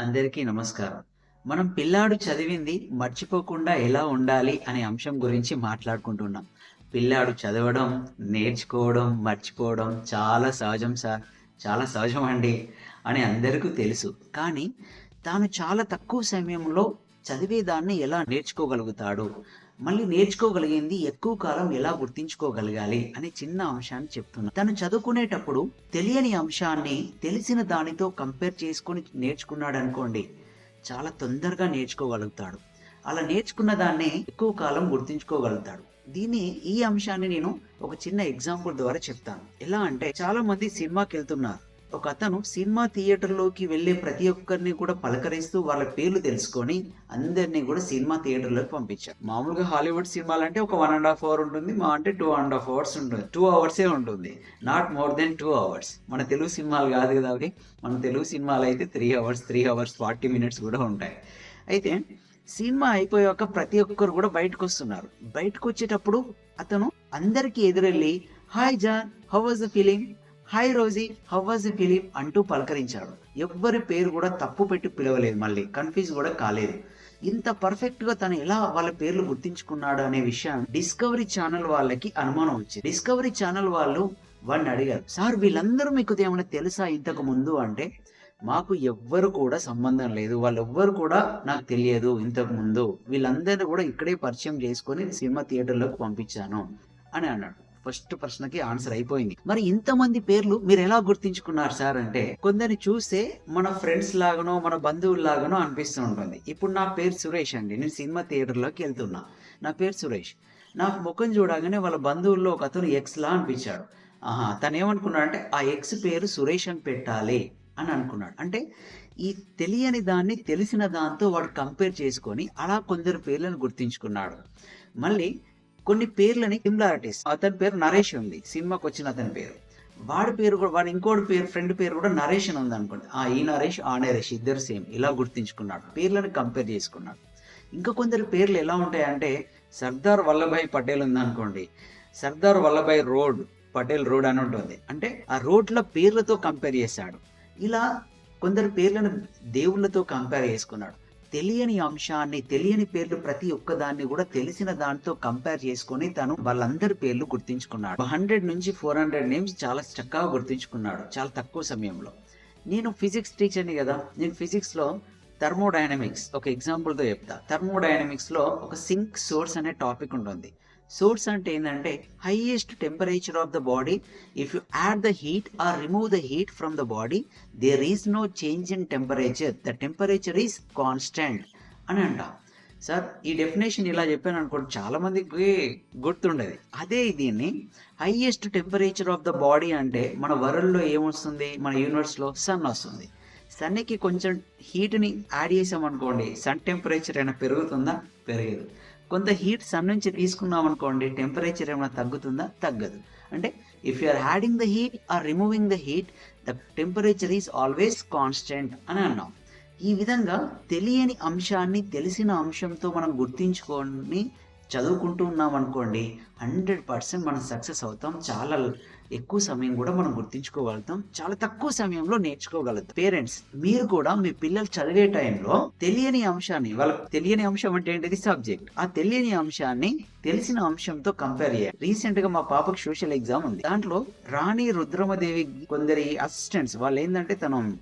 అందరికీ నమస్కారం. మనం పిల్లాడు చదివింది మర్చిపోకుండా ఎలా ఉండాలి అనే అంశం గురించి మాట్లాడుకుంటున్నాం. పిల్లాడు చదవడం నేర్చుకోవడం మర్చిపోవడం చాలా సహజం సార్ చాలా సహజం అండి అని అందరికీ తెలుసు. కానీ తాను చాలా తక్కువ సమయంలో చదివేదాన్ని ఎలా నేర్చుకోగలుగుతాడు? మళ్ళీ నేర్చుకోగలిగింది ఎక్కువ కాలం ఎలా గుర్తించుకోగలగాలి అనే చిన్న అంశాన్ని చెప్తున్నా. తను చదువుకునేటప్పుడు తెలియని అంశాన్ని తెలిసిన దానితో కంపేర్ చేసుకొని నేర్చుకున్నాడు అనుకోండి చాలా తొందరగా నేర్చుకోగలుగుతాడు. అలా నేర్చుకున్న దాన్ని ఎక్కువ కాలం గుర్తించుకోగలుగుతాడు. దీన్ని ఈ అంశాన్ని నేను ఒక చిన్న ఎగ్జాంపుల్ ద్వారా చెప్తాను. ఎలా అంటే చాలా మంది సినిమాకి వెళ్తున్నారు ఒక అతను సినిమా థియేటర్లోకి వెళ్ళే ప్రతి ఒక్కరిని కూడా పలకరిస్తూ వాళ్ళ పేర్లు తెలుసుకొని అందరినీ కూడా సినిమా థియేటర్లోకి పంపించారు. మామూలుగా హాలీవుడ్ సినిమాలు అంటే ఒక వన్ అండ్ హాఫ్ అవర్ ఉంటుంది మా అంటే టూ అండ్ హాఫ్ అవర్స్ ఉంటుంది. టూ అవర్సే ఉంటుంది. Not more than two hours మన తెలుగు సినిమాలు కాదు కదా అవి. మన తెలుగు సినిమాలు అయితే three hours three hours forty minutes కూడా ఉంటాయి. అయితే సినిమా అయిపోయాక ప్రతి ఒక్కరు కూడా బయటకు వస్తున్నారు. బయటకు వచ్చేటప్పుడు అతను అందరికీ ఎదురెళ్ళి hi John how was the feeling hi Rosie how was the film అంటూ పలకరించాడు. ఎవ్వరి పేరు కూడా తప్పు పెట్టి పిలవలేదు మళ్ళీ కన్ఫ్యూజ్ కూడా కాలేదు. ఇంత పర్ఫెక్ట్గా తను ఎలా వాళ్ళ పేర్లు గుర్తించుకున్నాడు అనే విషయం డిస్కవరీ ఛానల్ వాళ్ళకి అనుమానం వచ్చింది. డిస్కవరీ ఛానల్ వాళ్ళు వాడిని అడిగారు సార్ వీళ్ళందరూ మీకు ఏమైనా తెలుసా ఇంతకు ముందు? అంటే మాకు ఎవ్వరు కూడా సంబంధం లేదు వాళ్ళు ఎవ్వరు కూడా నాకు తెలియదు ఇంతకు ముందు. వీళ్ళందరినీ కూడా ఇక్కడే పరిచయం చేసుకొని సినిమా థియేటర్లోకి పంపించాను. అని అన్నాడు. ఫస్ట్ ప్రశ్నకి ఆన్సర్ అయిపోయింది. మరి ఇంతమంది పేర్లు మీరు ఎలా గుర్తించుకున్నారు సార్ అంటే కొందరిని చూస్తే మన ఫ్రెండ్స్ లాగానో మన బంధువులు లాగానో అనిపిస్తూ ఉంటుంది. ఇప్పుడు నా పేరు సురేష్ అండి. నేను సినిమా థియేటర్లోకి వెళ్తున్నా. నా పేరు సురేష్. నాకు ముఖం చూడగానే వాళ్ళ బంధువుల్లో ఒక అతను ఎక్స్ లా అనిపించాడు. ఆహా తను ఏమనుకున్నాడంటే ఆ ఎక్స్ పేరు సురేష్ అని పెట్టాలి అని అనుకున్నాడు. అంటే ఈ తెలియని దాన్ని తెలిసిన దాంతో వాడు కంపేర్ చేసుకొని అలా కొందరు పేర్లను గుర్తించుకున్నాడు. మళ్ళీ కొన్ని పేర్లని సిమిలారిటీస్ అతని పేరు నరేష్ ఉంది. సినిమాకి వచ్చిన అతని పేరు. వాడి పేరు కూడా వాడి ఇంకోటి పేరు ఫ్రెండ్ పేరు కూడా నరేష్ అని ఉంది అనుకోండి. ఆ ఈ నరేష్ ఆ నరేష్ ఇద్దరు సేమ్. ఇలా గుర్తించుకున్నాడు. పేర్లను కంపేర్ చేసుకున్నాడు. ఇంకా కొందరు పేర్లు ఎలా ఉంటాయంటే సర్దార్ వల్లభాయ్ పటేల్ ఉంది అనుకోండి. సర్దార్ వల్లభాయ్ రోడ్ పటేల్ రోడ్ అని ఉంటుంది. అంటే ఆ రోడ్ల పేర్లతో కంపేర్ చేశాడు. ఇలా కొందరు పేర్లను దేవుళ్ళతో కంపేర్ చేసుకున్నాడు. తెలియని అంశాన్ని తెలియని పేర్లు ప్రతి ఒక్కదాన్ని కూడా తెలిసిన దాంతో కంపేర్ చేసుకొని తను వాళ్ళందరి పేర్లు గుర్తించుకున్నాడు. హండ్రెడ్ నుంచి ఫోర్ హండ్రెడ్ నేమ్స్ చాలా చక్కగా గుర్తించుకున్నాడు చాలా తక్కువ సమయంలో. నేను ఫిజిక్స్ టీచర్ని కదా నేను ఫిజిక్స్లో థర్మోడైనమిక్స్ ఒక ఎగ్జాంపుల్తో చెప్తా. థర్మోడైనమిక్స్లో ఒక సింక్ సోర్స్ అనే టాపిక్ ఉంటుంది. సోర్స్ అంటే ఏంటంటే highest temperature of the body if you add the heat or remove the heat from the body there is no change in temperature the temperature is constant అని అంట. Sir ఈ definition ఇలా చెప్పాను అనుకోండి చాలా మందికి గుర్తుండేది. అదే దీన్ని highest temperature of the body అంటే మన వరల్డ్లో ఏమొస్తుంది? మన యూనివర్స్లో సన్ వస్తుంది. సన్కి కొంచెం హీట్ని యాడ్ చేసామనుకోండి సన్ టెంపరేచర్ అయినా పెరుగుతుందా? పెరగదు. కొంత హీట్ సన్ నుంచి తీసుకున్నాం అనుకోండి టెంపరేచర్ ఏమైనా తగ్గుతుందా? తగ్గదు. అంటే if you are adding the heat or removing the heat the temperature is always constant అని అన్నాం. ఈ విధంగా తెలియని అంశాన్ని తెలిసిన అంశంతో మనం గుర్తించుకొని చదువుకుంటూ ఉన్నాం అనుకోండి హండ్రెడ్ పర్సెంట్ మనం సక్సెస్ అవుతాం. చాలా ఎక్కువ సమయం కూడా మనం గుర్తించుకోగలుగుతాం. చాలా తక్కువ సమయంలో నేర్చుకోగలుగుతాం. పేరెంట్స్ మీరు కూడా మీ పిల్లలు చదివే టైంలో తెలియని అంశాన్ని వాళ్ళకి తెలియని అంశం అంటే ఏంటిది? సబ్జెక్ట్. ఆ తెలియని అంశాన్ని తెలిసిన అంశంతో కంపేర్ చేయాలి. రీసెంట్గా మా పాపకు సోషల్ ఎగ్జామ్ ఉంది. దాంట్లో రాణి రుద్రమదేవి కొందరి అసిస్టెంట్స్ వాళ్ళు ఏంటంటే తను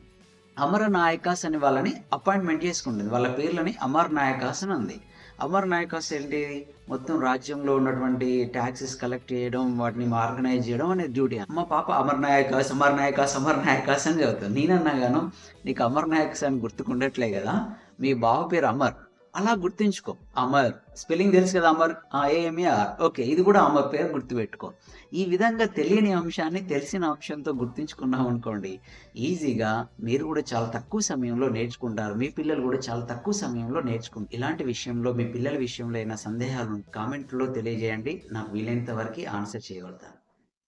అమర నాయకాస్ అని వాళ్ళని అపాయింట్మెంట్ చేసుకుంటుంది. వాళ్ళ పేర్లని అమర్ నాయకాస్ అని ఉంది అమర్ నాయకాస్ ఏంటి? మొత్తం రాజ్యంలో ఉన్నటువంటి ట్యాక్సెస్ కలెక్ట్ చేయడం వాటిని ఆర్గనైజ్ చేయడం అనే డ్యూటీ మా పాప అమర్ నాయకాస్ అమర్ నాయకాస్ అమర్ నాయకాస్ అని చదువుతాను నేనన్నా గాను నీకు అమర్ నాయకాస్ అని గుర్తుకుండట్లే కదా? మీ బావ పేరు అమర్. అలా గుర్తుంచుకో. అమర్. స్పెల్లింగ్ తెలుసు కదా అమర్? ఏఎంఏఆర్ ఓకే ఇది కూడా అమర్ పేరు గుర్తుపెట్టుకో. ఈ విధంగా తెలియని అంశాన్ని తెలిసిన అంశంతో గుర్తుంచుకున్నాం అనుకోండి ఈజీగా మీరు కూడా చాలా తక్కువ సమయంలో నేర్చుకుంటారు. మీ పిల్లలు కూడా చాలా తక్కువ సమయంలో నేర్చుకుంటారు. ఇలాంటి విషయంలో మీ పిల్లల విషయంలో ఏమైనా సందేహాలు కామెంట్లో తెలియజేయండి. నాకు వీలైనంత వరకు ఆన్సర్ చేయగలుగుతాను.